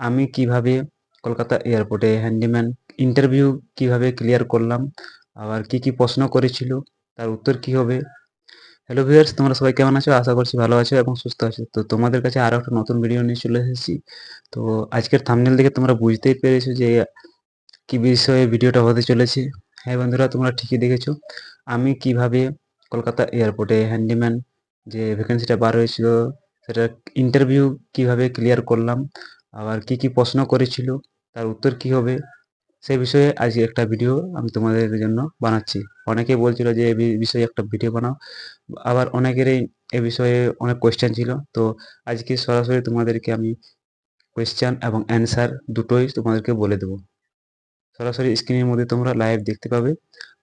আমি কীভাবে কলকাতা এয়ারপোর্টে হ্যান্ডিম্যান ইন্টারভিউ কীভাবে ক্লিয়ার করলাম, আবার কি কি প্রশ্ন করেছিল, তার উত্তর কি হবে? হ্যালো ভিউয়ার্স তোমরা সবাই কেমন আছো? আশা করছি ভালো আছো এবং সুস্থ আছো। তো তোমাদের কাছে আরও একটা নতুন ভিডিও নিয়ে চলে এসেছি। তো আজকের থামনেল দেখে তোমরা বুঝতেই পেরেছ যে কি বিষয়ে ভিডিওটা হতে চলেছে। হ্যাঁ বন্ধুরা, তোমরা ঠিকই দেখেছ। আমি কীভাবে কলকাতা এয়ারপোর্টে হ্যান্ডিম্যান যে ভ্যাকেন্সিটা বার হয়েছিল সেটা ইন্টারভিউ কীভাবে ক্লিয়ার করলাম আবার কি কি প্রশ্ন করেছিল, তার উত্তর কি হবে সেই বিষয়ে আজকে একটা ভিডিও আমি তোমাদের জন্য বানাচ্ছি। অনেকে বলছিল যে এই বিষয়ে একটা ভিডিও বানাও। আবার অনেকেরই এ বিষয়ে অনেক কোয়েশ্চেন ছিল। তো আজকে সরাসরি তোমাদেরকে আমি কোয়েশ্চেন এবং অ্যান্সার দুটোই তোমাদেরকে বলে দেবো। সরাসরি স্ক্রিনের মধ্যে তোমরা লাইভ দেখতে পাবে।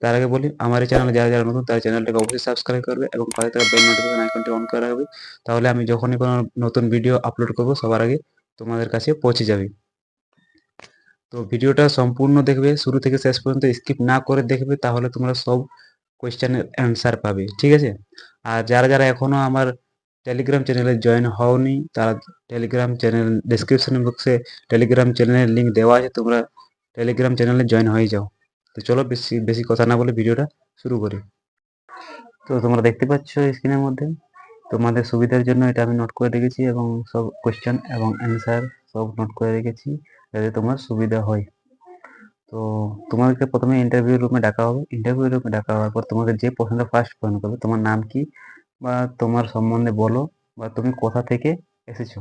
তার আগে বলি, আমার এই চ্যানেলে যারা যারা নতুন, তারা চ্যানেলটাকে অবশ্যই সাবস্ক্রাইব করবে এবং পাশে থাকা বেল নোটিফিকেশন আইকনটি অন করে রাখবে। তাহলে আমি যখনই কোনো নতুন ভিডিও আপলোড করব, সবার আগে তোমাদের কাছে পৌঁছে যাবে। তো ভিডিওটা সম্পূর্ণ দেখবে, শুরু থেকে শেষ পর্যন্ত স্কিপ না করে দেখবে, তাহলে তোমরা সব কোয়েশ্চেনের অ্যান্সার পাবে, ঠিক আছে? আর যারা যারা এখনও আমার টেলিগ্রাম চ্যানেলে জয়েন হওনি, তারা টেলিগ্রাম চ্যানেল ডেসক্রিপশন বক্সে টেলিগ্রাম চ্যানেলের লিঙ্ক দেওয়া আছে, তোমরা টেলিগ্রাম চ্যানেলে জয়েন হয়ে যাও। তো চলো বেশি বেশি কথা না বলে ভিডিওটা শুরু করি। তো তোমরা দেখতে পাচ্ছ স্ক্রিনের মধ্যে। তোমাদের সুবিধার জন্য এটা আমি নোট করে রেখেছি এবং সব কোয়েশ্চেন এবং অ্যান্সার সব নোট করে রেখেছি যাতে তোমার সুবিধা হয়। তো তোমাদেরকে প্রথমে ইন্টারভিউ রুমে ডাকা হবে। ইন্টারভিউ রুমে ডাকা হওয়ার পর তোমাকে যে প্রশ্নটা ফার্স্ট প্রশ্ন করবে, তোমার নাম কি বা তোমার সম্বন্ধে বলো বা তুমি কোথা থেকে এসেছ?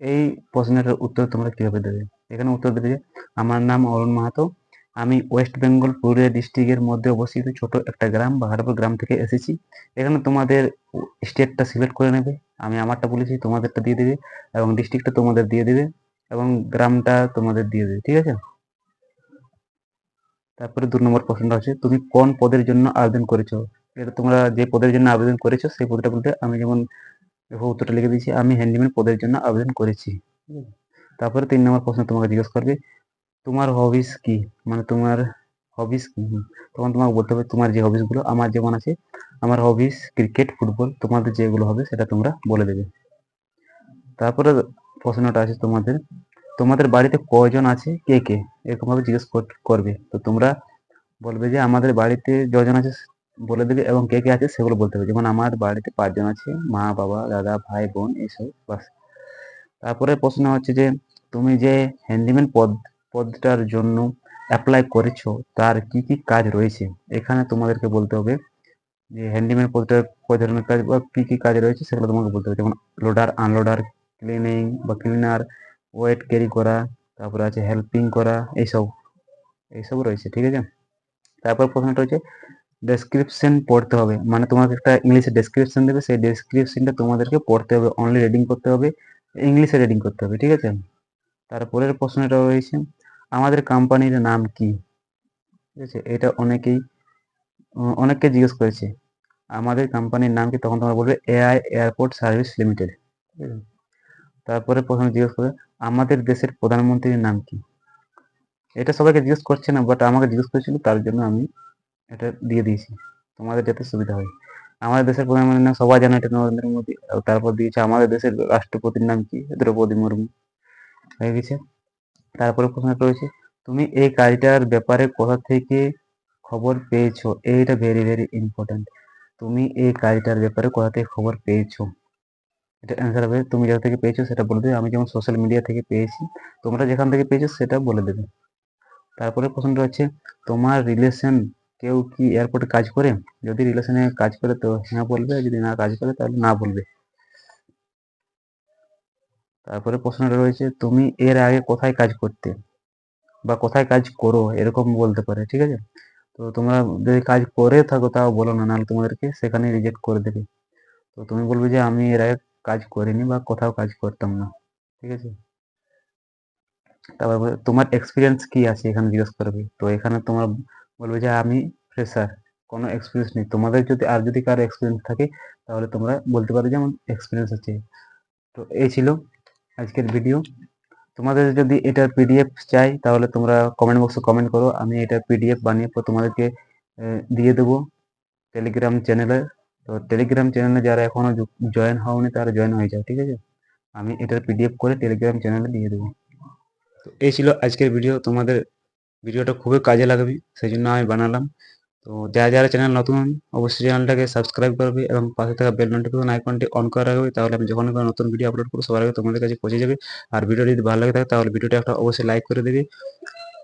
এই প্রশ্নের উত্তর তোমরা কীভাবে দেবে? এখানে উত্তর দেবে, আমার নাম অরুণ মাহাতো আমি ওয়েস্ট বেঙ্গল পুরুলিয়া ডিস্ট্রিক্টের মধ্যে অবস্থিত ছোট একটা গ্রাম, বাহারপুর গ্রাম থেকে এসেছি। এখানে তোমাদের স্টেটটা সিলেক্ট করে নেবে। আমি আমারটা বলেছি, তোমাদেরটা দিয়ে দেবে এবং ডিস্ট্রিক্টটা তোমাদের দিয়ে দেবে এবং গ্রামটা তোমাদের দিয়ে দেবে, ঠিক আছে? তারপরে দু নম্বর প্রশ্নটা হচ্ছে, তুমি কোন পদের জন্য আবেদন করেছ? এটা তোমরা যে পদের জন্য আবেদন করেছ, সেই পদটা বলতে আমি যেমন উত্তরটা লিখে দিয়েছি, আমি হ্যান্ডিম্যান পদের জন্য আবেদন করেছি। তারপরে তিন নম্বর প্রশ্ন তোমাকে জিজ্ঞেস করবে তোমার হবিস কি? মানে তোমার হবিস কি? তখন তোমাকে বলতে হবে তোমার যে হবিসগুলো, আমার যেমন আছে, আমার হবিস ক্রিকেট ফুটবল তোমাদের যেগুলো হবে সেটা তোমরা বলে দেবে। তারপরে প্রশ্নটা আছে তোমাদের তোমাদের বাড়িতে কয়জন আছে? কে কে? এরকম ভাবে জিজ্ঞেস কর- করবে। তো তোমরা বলবে যে আমাদের বাড়িতে যজন আছে বলে দেবে এবং কে কে আছে সেগুলো বলতে হবে। যেমন আমার বাড়িতে পাঁচজন আছে, মা, বাবা, দাদা, ভাই, বোন এইসব বাস। তারপরে প্রশ্ন হচ্ছে যে, তুমি যে হ্যান্ডিম্যান পদ পদটার জন্য অ্যাপ্লাই করেছ, তার কি কি কাজ রয়েছে? এখানে তোমাদেরকে বলতে হবে যে হ্যান্ডিম্যান পদটার কয় ধরনের কাজ বা কি কি কাজ রয়েছে সেগুলো তোমাকে বলতে হবে। যেমন লোডার আনলোডার ক্লিনিং বা ক্লিনার ওয়েট ক্যারি করা, তারপরে আছে হেল্পিং করা, এইসব এইসব রয়েছে, ঠিক আছে? তারপর প্রশ্নটা হচ্ছে ডেসক্রিপশন পড়তে হবে মানে তোমাকে একটা ইংলিশে ডেসক্রিপশন দেবে, সেই ডেসক্রিপশনটা তোমাদেরকে পড়তে হবে অনলি রিডিং করতে হবে ইংলিশে রিডিং করতে হবে, ঠিক আছে? তারপরের প্রশ্নটা রয়েছে আমাদের কোম্পানির নাম কি? ঠিক আছে, এটা অনেকেই, অনেককে জিজ্ঞেস করেছে। আমাদের কোম্পানির নাম কি? তখন তোমরা বলবে এআই এয়ারপোর্ট সার্ভিস লিমিটেড ঠিক আছে? তারপরে প্রশ্ন জিজ্ঞেস করবে, আমাদের দেশের প্রধানমন্ত্রীর নাম কি? এটা সবাইকে জিজ্ঞেস করছে না বাট আমাকে জিজ্ঞেস করেছিল, তার জন্য আমি এটা দিয়ে দিয়েছি। তোমাদের যাতে সুবিধা হয় আমাদের দেশের প্রধানমন্ত্রীর নাম সবাই জানে, এটা নরেন্দ্র মোদী। তারপর দিয়েছে, আমাদের দেশের রাষ্ট্রপতির নাম কি? দ্রৌপদী মুর্মু। হয়ে গেছে। তারপরে প্রশ্নটা রয়েছে তুমি এই কাজটার ব্যাপারে কোথা থেকে খবর পেয়েছ? এইটা ভেরি ভেরি ইম্পর্ট্যান্ট তুমি এই কাজটার ব্যাপারে কোথা থেকে খবর পেয়েছ? এটা অ্যান্সার হবে, তুমি যেটা থেকে পেয়েছ সেটা বলে দেবে। আমি যেমন সোশ্যাল মিডিয়া থেকে পেয়েছি, তোমরা যেখান থেকে পেয়েছ সেটা বলে দেবে। তারপরে প্রশ্নটা হচ্ছে, তোমার রিলেশন কেউ কি এয়ারপোর্টে কাজ করে? যদি রিলেশনে কাজ করে তো হ্যাঁ বলবে যদি না কাজ করে তাহলে না বলবে। তারপরে প্রশ্নটা রয়েছে, তুমি এর আগে কোথায় কাজ করতে বা কোথায় কাজ করো? এরকম বলতে পারে, ঠিক আছে? তো তোমরা যদি কাজ করে থাকো তাও বলো না, নাহলে তোমাদেরকে সেখানে রিজেক্ট করে দেবে। তো তুমি বলবে যে, আমি এর আগে কাজ করিনি বা কোথাও কাজ করতাম না। ঠিক আছে? তারপর তোমার এক্সপিরিয়েন্স কি আছে এখানে জিজ্ঞেস করবে। তো এখানে তোমার বলবে যে, আমি ফ্রেশার কোনো এক্সপিরিয়েন্স নেই। তোমাদের যদি, আর যদি কারও এক্সপিরিয়েন্স থাকে, তাহলে তোমরা বলতে পারো যে, আমার এক্সপিরিয়েন্স আছে। তো এই ছিল আজকের ভিডিও তোমাদের যদি এটার পিডিএফ চাই, তাহলে তোমরা কমেন্ট বক্সে কমেন্ট করো। আমি এটার পিডিএফ বানিয়ে তোমাদেরকে দিয়ে দেবো টেলিগ্রাম চ্যানেলে তো টেলিগ্রাম চ্যানেলে যারা এখনও জয়েন হওনি, তারা জয়েন হয়ে যাও, ঠিক আছে? আমি এটার পিডিএফ করে টেলিগ্রাম চ্যানেলে দিয়ে দেবো। তো এই ছিল আজকের ভিডিও তোমাদের ভিডিওটা খুবই কাজে লাগবে, সেই জন্য আমি বানালাম। তো যারা যারা চ্যানেল নতুন, অবশ্যই চ্যানেলটাকে সাবস্ক্রাইব করবে এবং পাশে থাকা বেল নোটিফিকেশন আইকনটি অন করে রাখবে, তাহলে আমি যখন কোনো নতুন ভিডিও আপলোড করব, সবার আগে তোমাদের কাছে পৌঁছে যাবে। আর ভিডিও যদি ভালো লাগে থাকে, তাহলে ভিডিওটা একটা অবশ্যই লাইক করে দেবে।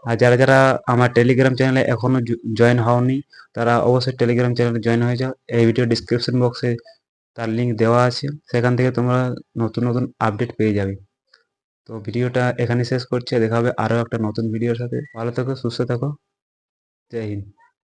আর যারা যারা আমার টেলিগ্রাম চ্যানেলে এখনও জয়েন হওনি, তারা অবশ্যই টেলিগ্রাম চ্যানেলে জয়েন হয়ে যাও। এই ভিডিও ডিসক্রিপশন বক্সে তার লিঙ্ক দেওয়া আছে, সেখান থেকে তোমরা নতুন নতুন আপডেট পেয়ে যাবে। তো ভিডিওটা এখানে শেষ করছি, দেখা হবে আরও একটা নতুন ভিডিওর সাথে। ভালো থাকো, সুস্থ থাকো। জয় হিন্দ।